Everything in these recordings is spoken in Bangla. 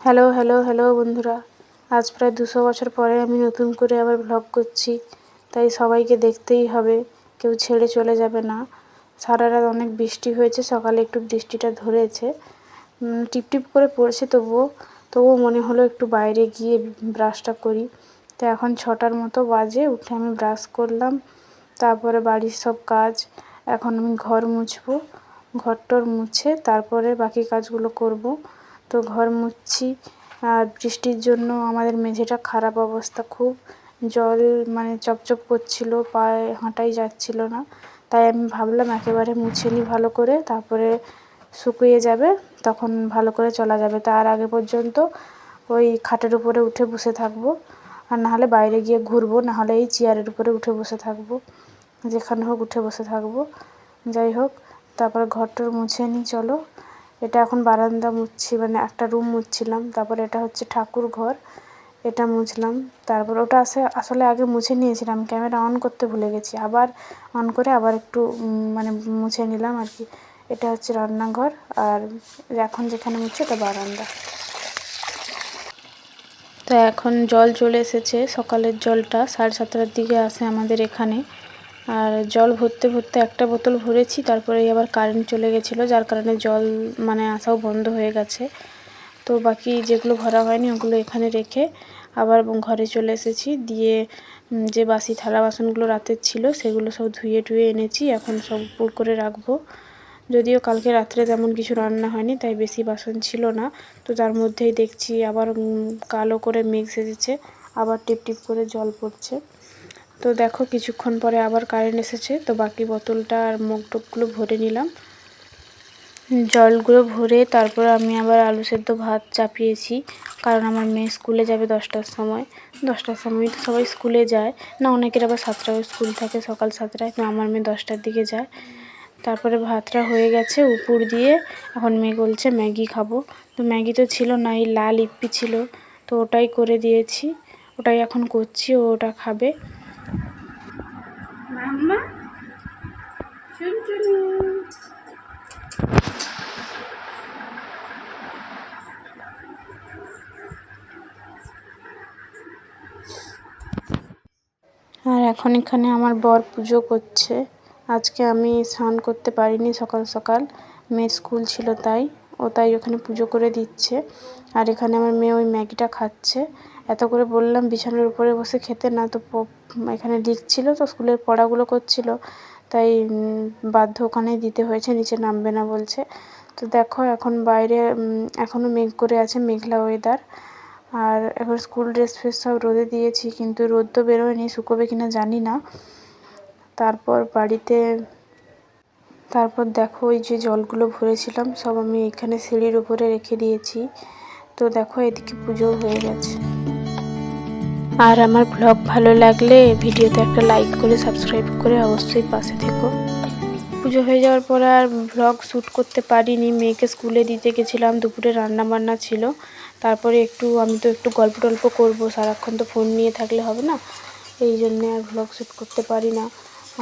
হ্যালো হ্যালো হ্যালো বন্ধুরা। আজ প্রায় দুশো বছর পরে আমি নতুন করে আবার ভ্লগ করছি। তাই সবাইকে দেখতেই হবে, কেউ ছেড়ে চলে যাবে না। সারা রাত অনেক বৃষ্টি হয়েছে, সকালে একটু বৃষ্টিটা ধরেছে। টিপটিপ করে পড়ছে তবুও তবুও মনে হলো একটু বাইরে গিয়ে ব্রাশটা করি। তো এখন ছটার মতো বাজে, উঠে আমি ব্রাশ করলাম। তারপরে বাড়ির সব কাজ, এখন আমি ঘর মুছবো। ঘরটর মুছে, তারপরে বাকি কাজগুলো করব। তো ঘর মুছছি। আর বৃষ্টির জন্য আমাদের মেঝেটা খারাপ অবস্থা খুব। জল মানে চপচপ করছিল, পায়ে হাঁটাই যাচ্ছিল না। তাই আমি ভাবলাম একেবারে মুছে নিই ভালো করে, তারপরে শুকিয়ে যাবে, তখন ভালো করে চলা যাবে। তার আগে পর্যন্ত ওই খাটের উপরে উঠে বসে থাকব। আর নাহলে বাইরে গিয়ে ঘুরবো, নাহলে এই চেয়ারের উপরে উঠে বসে থাকব। যেখানে হোক উঠে বসে থাকব। যাই হোক, তারপরে ঘরটর মুছে নিই চলো। এটা এখন বারান্দা মুছছি মানে একটা রুম মুছছিলাম। তারপরে এটা হচ্ছে ঠাকুর ঘর, এটা মুছলাম। তারপর ওটা আসে, আসলে আগে মুছে নিয়েছিলাম ক্যামেরা অন করতে ভুলে গেছি। আবার অন করে আবার একটু মানে মুছে নিলাম আর কি। এটা হচ্ছে রান্নাঘর, আর এখন যেখানে মুছছি এটা বারান্দা। তো এখন জল চলে এসেছে, সকালের জলটা সাড়ে সাতটার দিকে আসে আমাদের এখানে। আর জল ভরতে ভরতে একটা বোতল ভরেছি তারপরে আবার কারেন্ট চলে গেছিল, যার কারণে জল মানে আসাও বন্ধ হয়ে গেছে। তো বাকি যেগুলো ভরা হয়নি ওগুলো এখানে রেখে আবার ঘরে চলে এসেছি। দিয়ে যে বাসি থালা বাসনগুলো রাতের ছিল সেগুলো সব ধুয়ে টুয়ে এনেছি, এখন সব উপর করে রাখব। যদিও কালকে রাত্রে তেমন কিছু রান্না হয়নি, তাই বেশি বাসন ছিল না। তো তার মধ্যেই দেখছি আবার কালো করে মেঘ সেজেছে, আবার টিপ টিপ করে জল পড়ছে। তো দেখো, কিছুক্ষণ পরে আবার কারেন্ট এসেছে। তো বাকি বোতলটা আর মগ টপগুলো ভরে নিলাম। জলগুলো ভরে তারপর আমি আবার আলু সেদ্ধ ভাত চাপিয়েছি। কারণ আমার মেয়ে স্কুলে যাবে দশটার সময়। দশটার সময় তো সবাই স্কুলে যায়। না, অনেকের আবার সাতটায় স্কুল থাকে, সকাল সাতটায়। তো আমার মেয়ে দশটার দিকে যায়। তারপরে ভাতটা হয়ে গেছে উপর দিয়ে। এখন মেয়ে বলছে, ম্যাগি খাব। তো ম্যাগি তো ছিল না, এই লাল ইপ্পি ছিল। তো ওটাই করে দিয়েছি। ওটাই এখন করছি, ও ওটা খাবে। মাম্মা? চুনচুনি। আর এখন এখানে আমার বর পুজো করছে। আজকে আমি স্নান করতে পারিনি সকাল সকাল। মেয়ের স্কুল ছিল তাই, ও তাই ওখানে পুজো করে দিচ্ছে। আর এখানে আমার মেয়ে ওই ম্যাগিটা খাচ্ছে। এত করে বললাম, বিছানার উপরে বসে খেতে, না তো এখানে লিখছিল তো স্কুলের পড়াগুলো করছিল, তাই বাধ্য ওখানেই দিতে হয়েছে, নিচে নামবে না বলছে। তো দেখো এখন বাইরে এখনও মেঘ করে আছে, মেঘলা ওয়েদার আর এখন স্কুল ড্রেস ফ্রেস সব রোদে দিয়েছি, কিন্তু রোদ তো বেরোয়নি, শুকোবে কিনা জানি না। তারপর বাড়িতে, তারপর দেখো ওই যে জলগুলো ভরেছিলাম, সব আমি এখানে সিঁড়ির উপরে রেখে দিয়েছি। তো দেখো এদিকে পুজো হয়ে গেছে। আর আমার ব্লগ ভালো লাগলে ভিডিওতে একটা লাইক করে সাবস্ক্রাইব করে অবশ্যই পাশে থেকো। পুজো হয়ে যাওয়ার পর আর ভ্লগ শ্যুট করতে পারিনি। মেয়েকে স্কুলে দিতে গেছিলাম, দুপুরে রান্না বান্না ছিল। তারপরে একটু, আমি তো একটু গল্প টল্প করব, সারাক্ষণ তো ফোন নিয়ে থাকলে হবে না। এই জন্যে আর ভ্লগ শ্যুট করতে পারি না।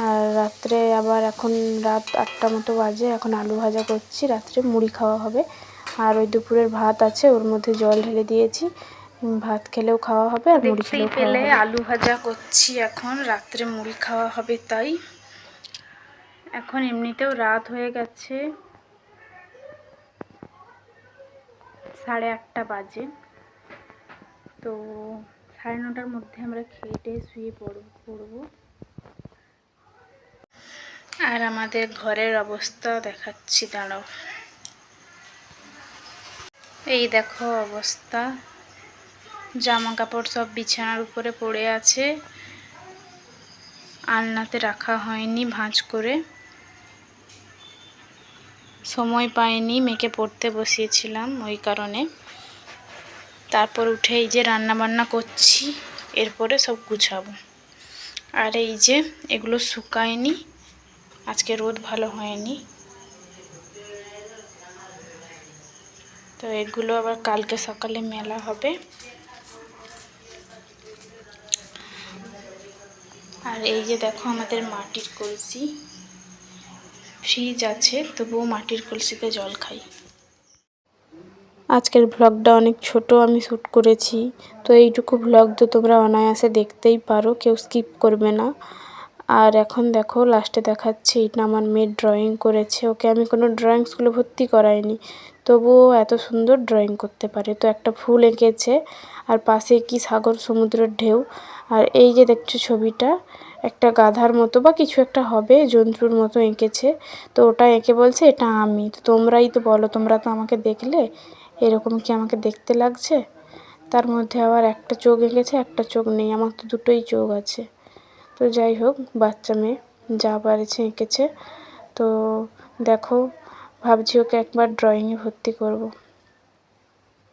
আর রাত্রে আবার এখন রাত আটটা মতো বাজে, এখন আলু ভাজা করছি, রাত্রে মুড়ি খাওয়া হবে। আর ওই দুপুরের ভাত আছে, ওর মধ্যে জল ঢেলে দিয়েছি। ভাত খেলেও খাওয়া হবে আর মুড়ি খেলেও খাওয়া পেলে হবে। আলু ভাজা করছি এখন রাত্রে মুড়ি খাওয়া হবে তাই। এখন এমনিতেও রাত হয়ে গেছে সাড়ে আটটা বাজে। তো সাড়ে নটার মধ্যে আমরা খেয়ে শুয়ে পড়ব পড়ব। আর আমাদের ঘরের অবস্থা দেখাচ্ছি দাঁড়াও। এই দেখো অবস্থা। জামা কাপড় সব বিছানার উপরে পড়ে আছে। আলনাতে রাখা হয়নি ভাঁজ করে। সময় পাইনি মেয়েকে পড়তে বসিয়েছিলাম ওই কারণে। তারপর উঠে এই যে রান্না বান্না করছি, এরপরে সব গুছাবো। আর এই যে এগুলো শুকায়নি, আজকে রোদ ভালো হয়নি। তো এগুলো আবার কালকে সকালে মেলা হবে। আর এই যে দেখো আমাদের মাটির কলসি। ফ্রিজ আছে, তবুও মাটির কলসিতে জল খাই। আজকের ভ্লগটা অনেক ছোট, আমি শ্যুট করেছি। তো এইটুকু ভ্লগ তো তোমরা অনায়াসে দেখতেই পারো, কেউ স্কিপ করবে না। আর এখন দেখো লাস্টে দেখাচ্ছি, এটা আমার মেয়ে ড্রয়িং করেছে। ওকে আমি কোনো ড্রয়িং স্কুলে ভর্তি করাইনি। তবুও এত সুন্দর ড্রয়িং করতে পারে। তো একটা ফুল এঁকেছে, আর পাশে কি সাগর সমুদ্রের ঢেউ। আর এই যে দেখছ ছবিটা, একটা গাধার মতো বা কিছু একটা হবে, জন্তুর মতো এঁকেছে। তো ওটা এঁকে বলছে, এটা আমি। তো তোমরাই তো বলো, তোমরা তো আমাকে দেখলে, এরকম কি আমাকে দেখতে লাগছে? তার মধ্যে আবার একটা চোখ এঁকেছে, একটা চোখ নেই, আমার তো দুটোই চোখ আছে। তো যাই হোক, বাচ্চা মেয়ে যা পারেছে এঁকেছে। তো দেখো, ভাবছি ওকে একবার ড্রয়িংয়ে ভর্তি করব।